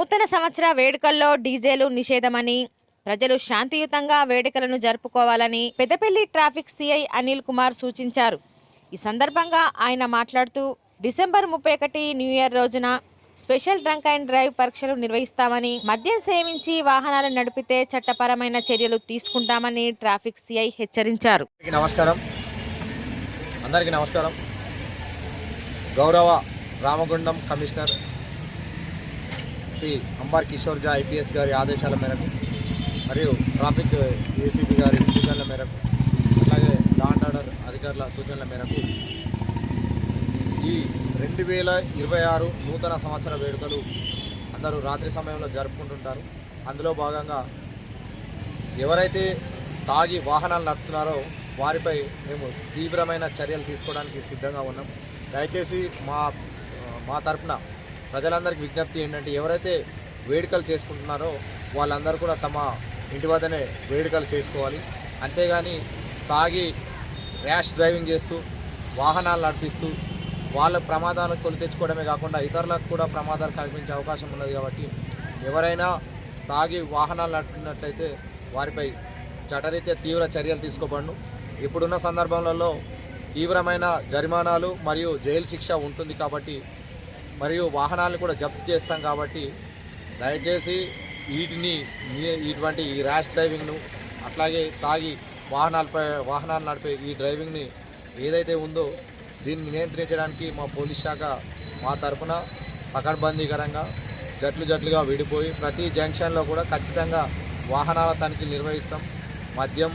నూతన సంవత్సర వేడుకల్లో డీజేలు నిషేధమని ప్రజలు శాంతియుతంగా వేడుకలను జరుపుకోవాలని పెద్దపల్లి ట్రాఫిక్ సిఐ అనిల్ కుమార్ సూచించారు. ఈ సందర్భంగా ఆయన మాట్లాడుతూ డిసెంబర్ ముప్పై ఒకటి న్యూ ఇయర్ రోజున స్పెషల్ డ్రంక్ అండ్ డ్రైవ్ పరీక్షలు నిర్వహిస్తామని మద్యం సేవించి వాహనాలు నడిపితే చట్టపరమైన చర్యలు తీసుకుంటామని ట్రాఫిక్ సిఐ హెచ్చరించారు. నమస్కారం. అందరికీ నమస్కారం. గౌరవ రామగుండం కమిషనర్ శ్రీ అంబార్ కిషోర్ జా ఐపీఎస్ గారి ఆదేశాల మేరకు మరియు ట్రాఫిక్ ఏసీపీ గారి సూచనల మేరకు అలాగే లాండ్ ఆర్డర్ అధికారుల సూచనల మేరకు ఈ రెండు వేల ఇరవై ఆరు నూతన సంవత్సర వేడుకలు అందరూ రాత్రి సమయంలో జరుపుకుంటుంటారు. అందులో భాగంగా ఎవరైతే తాగి వాహనాలు నడుపుతున్నారో వారిపై మేము తీవ్రమైన చర్యలు తీసుకోవడానికి సిద్ధంగా ఉన్నాం. దయచేసి మా మా తరపున ప్రజలందరికీ విజ్ఞప్తి ఏంటంటే ఎవరైతే వేడుకలు చేసుకుంటున్నారో వాళ్ళందరూ కూడా తమ ఇంటి వద్దనే వేడుకలు చేసుకోవాలి. అంతేగాని తాగి ర్యాష్ డ్రైవింగ్ చేస్తూ వాహనాలు నడిపిస్తూ వాళ్ళ ప్రమాదాలకు కొని తెచ్చుకోవడమే కాకుండా ఇతరులకు కూడా ప్రమాదాలు కల్పించే అవకాశం ఉన్నది కాబట్టి ఎవరైనా తాగి వాహనాలు నడిపినట్లయితే వారిపై చటరీత్యా తీవ్ర చర్యలు తీసుకోబడును. ఇప్పుడున్న సందర్భంలో తీవ్రమైన జరిమానాలు మరియు జైలు శిక్ష ఉంటుంది కాబట్టి మరియు వాహనాలను కూడా జప్తు చేస్తాం కాబట్టి దయచేసి వీటిని ఇటువంటి ఈ ర్యాష్ డ్రైవింగ్ను అట్లాగే తాగి వాహనాలపై వాహనాలు నడిపే ఈ డ్రైవింగ్ని ఏదైతే ఉందో దీన్ని నియంత్రించడానికి మా పోలీస్ శాఖ మా తరపున పకడ్బందీకరంగా జట్లు జట్లుగా విడిపోయి ప్రతి జంక్షన్లో కూడా ఖచ్చితంగా వాహనాల తనిఖీలు నిర్వహిస్తాం. మద్యం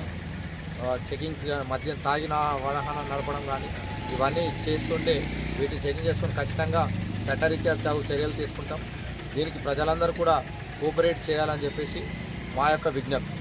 చెకింగ్స్ మద్యం తాగిన వాహనాలు నడపడం కానీ ఇవన్నీ చేస్తుంటే వీటిని చెకింగ్ చేసుకొని ఖచ్చితంగా చట్టరీత్యా తగు చర్యలు తీసుకుంటాం. దీనికి ప్రజలందరూ కూడా కోఆపరేట్ చేయాలని చెప్పేసి మా యొక్క విజ్ఞప్తి.